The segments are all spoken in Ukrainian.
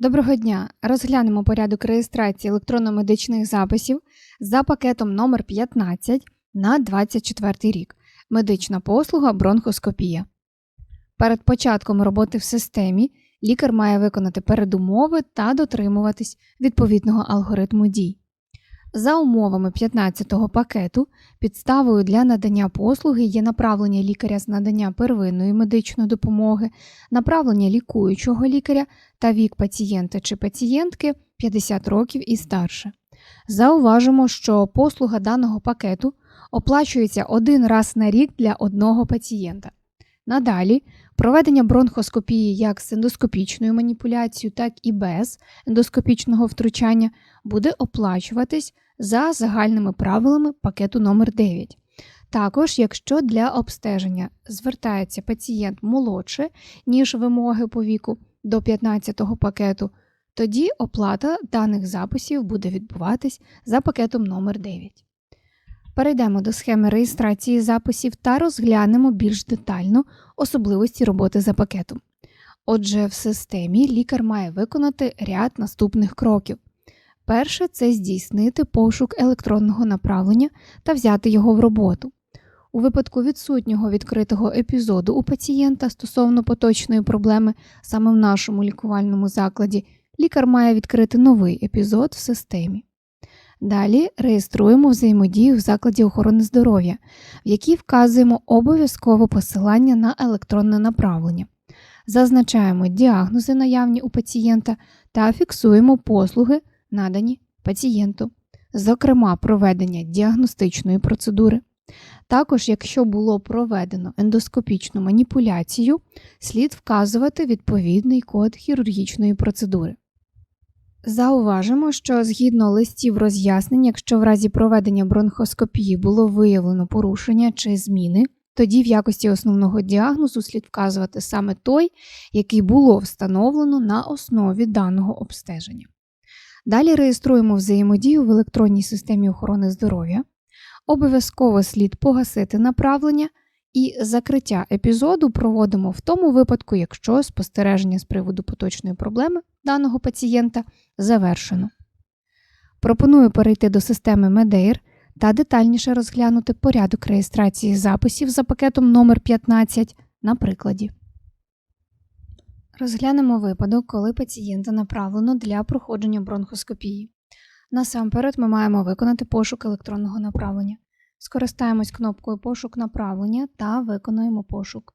Доброго дня! Розглянемо порядок реєстрації електронно-медичних записів за пакетом номер 15 на 24 рік. Медична послуга бронхоскопія. Перед початком роботи в системі лікар має виконати передумови та дотримуватись відповідного алгоритму дій. За умовами 15-го пакету підставою для надання послуги є направлення лікаря з надання первинної медичної допомоги, направлення лікуючого лікаря та вік пацієнта чи пацієнтки 50 років і старше. Зауважимо, що послуга даного пакету оплачується один раз на рік для одного пацієнта. Надалі проведення бронхоскопії як з ендоскопічною маніпуляцією, так і без ендоскопічного втручання буде оплачуватись за загальними правилами пакету номер 9 Також, якщо для обстеження звертається пацієнт молодше, ніж вимоги по віку до 15-го пакету, тоді оплата даних записів буде відбуватись за пакетом номер 9 Перейдемо до схеми реєстрації записів та розглянемо більш детально особливості роботи за пакетом. Отже, в системі лікар має виконати ряд наступних кроків. Перше це здійснити пошук електронного направлення та взяти його в роботу. У випадку відсутнього відкритого епізоду у пацієнта стосовно поточної проблеми саме в нашому лікувальному закладі, лікар має відкрити новий епізод в системі. Далі реєструємо взаємодію в закладі охорони здоров'я, в якій вказуємо обов'язково посилання на електронне направлення. Зазначаємо діагнози наявні у пацієнта та фіксуємо послуги, надані пацієнту, зокрема, проведення діагностичної процедури. Також, якщо було проведено ендоскопічну маніпуляцію, слід вказувати відповідний код хірургічної процедури. Зауважимо, що згідно листів роз'яснень, якщо в разі проведення бронхоскопії було виявлено порушення чи зміни, тоді в якості основного діагнозу слід вказувати саме той, який було встановлено на основі даного обстеження. Далі реєструємо взаємодію в електронній системі охорони здоров'я. Обов'язково слід погасити направлення і закриття епізоду проводимо в тому випадку, якщо спостереження з приводу поточної проблеми даного пацієнта завершено. Пропоную перейти до системи Medeir та детальніше розглянути порядок реєстрації записів за пакетом номер 15 на прикладі. Розглянемо випадок, коли пацієнта направлено для проходження бронхоскопії. Насамперед ми маємо виконати пошук електронного направлення. Скористаємось кнопкою Пошук направлення та виконуємо пошук.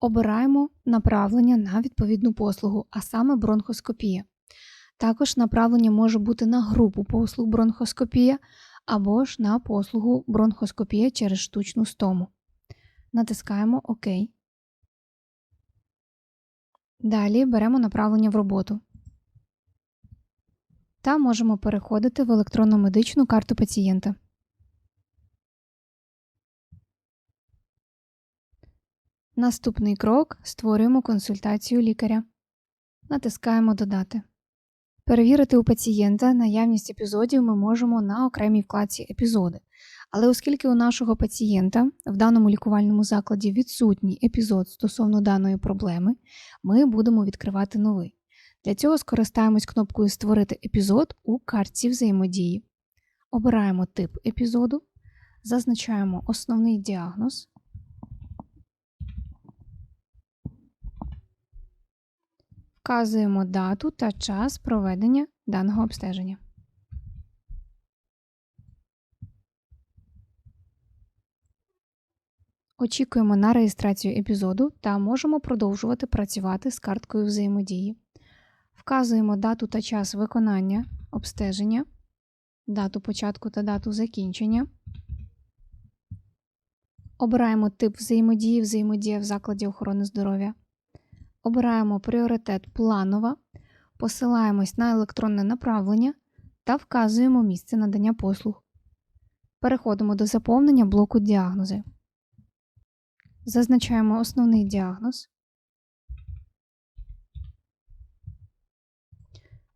Обираємо направлення на відповідну послугу, а саме бронхоскопія. Також направлення може бути на групу послуг бронхоскопія або ж на послугу бронхоскопія через штучну стому. Натискаємо ОК. Далі беремо направлення в роботу та можемо переходити в електронну медичну карту пацієнта. Наступний крок створюємо консультацію лікаря. Натискаємо Додати. Перевірити у пацієнта наявність епізодів ми можемо на окремій вкладці Епізоди. Але оскільки у нашого пацієнта в даному лікувальному закладі відсутній епізод стосовно даної проблеми, ми будемо відкривати новий. Для цього скористаємось кнопкою Створити епізод у картці взаємодії. Обираємо тип епізоду, зазначаємо основний діагноз. Вказуємо дату та час проведення даного обстеження. Очікуємо на реєстрацію епізоду та можемо продовжувати працювати з карткою взаємодії. Вказуємо дату та час виконання обстеження, дату початку та дату закінчення. Обираємо тип взаємодії, взаємодія в закладі охорони здоров'я. Обираємо пріоритет планова, посилаємось на електронне направлення та вказуємо місце надання послуг. Переходимо до заповнення блоку діагнози. Зазначаємо основний діагноз.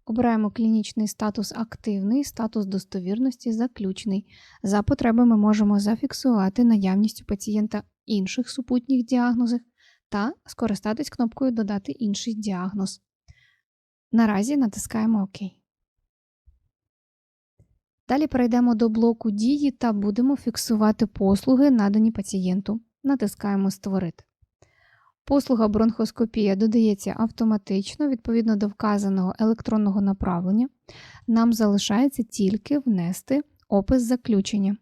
Обираємо клінічний статус активний, статус достовірності заключний. За потреби ми можемо зафіксувати наявність у пацієнта інших супутніх діагнозів та скористатись кнопкою Додати інший діагноз. Наразі натискаємо ОК. Далі перейдемо до блоку дії та будемо фіксувати послуги, надані пацієнту. Натискаємо Створити. Послуга бронхоскопія додається автоматично відповідно до вказаного електронного направлення. Нам залишається тільки внести опис заключення.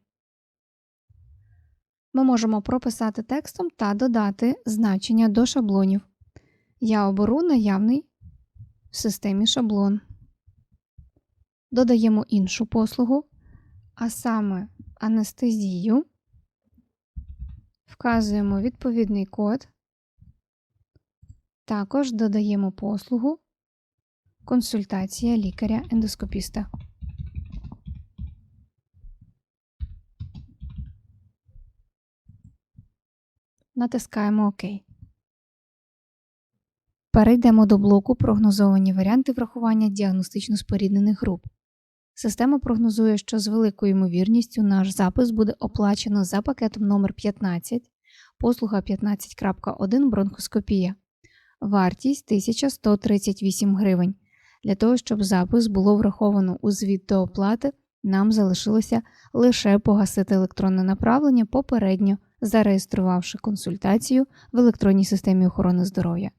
Ми можемо прописати текстом та додати значення до шаблонів. Я оберу наявний в системі шаблон. Додаємо іншу послугу, а саме анестезію. Вказуємо відповідний код. Також додаємо послугу консультація лікаря-ендоскопіста. Натискаємо ОК. Перейдемо до блоку Прогнозовані варіанти врахування діагностично споріднених груп. Система прогнозує, що з великою ймовірністю наш запис буде оплачено за пакетом номер 15 послуга 15.1 бронхоскопія. Вартість 1138 гривень. Для того, щоб запис було враховано у звіт до оплати, нам залишилося лише погасити електронне направлення, попередньо зареєструвавши консультацію в електронній системі охорони здоров'я.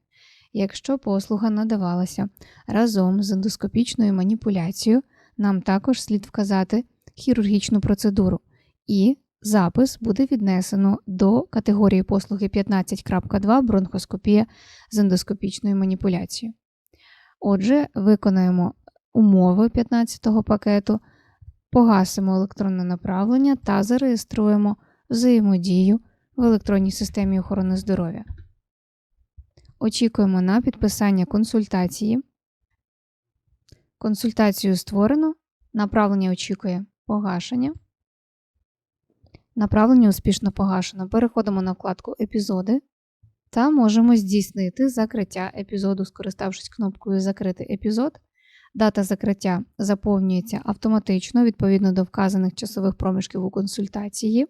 Якщо послуга надавалася разом з ендоскопічною маніпуляцією, нам також слід вказати хірургічну процедуру, і запис буде віднесено до категорії послуги 15.2 бронхоскопія з ендоскопічною маніпуляцією. Отже, виконаємо умови 15-го пакету, погасимо електронне направлення та зареєструємо взаємодію в електронній системі охорони здоров'я. Очікуємо на підписання консультації. Консультацію створено. Направлення очікує погашення. Направлення успішно погашено. Переходимо на вкладку Епізоди та можемо здійснити закриття епізоду, скориставшись кнопкою Закрити епізод. Дата закриття заповнюється автоматично відповідно до вказаних часових проміжків у консультації.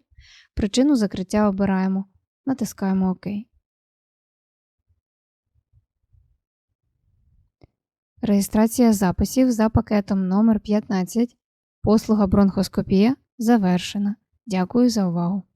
Причину закриття обираємо, натискаємо ОК. Реєстрація записів за пакетом номер 15 Послуга бронхоскопія завершена. Дякую за увагу!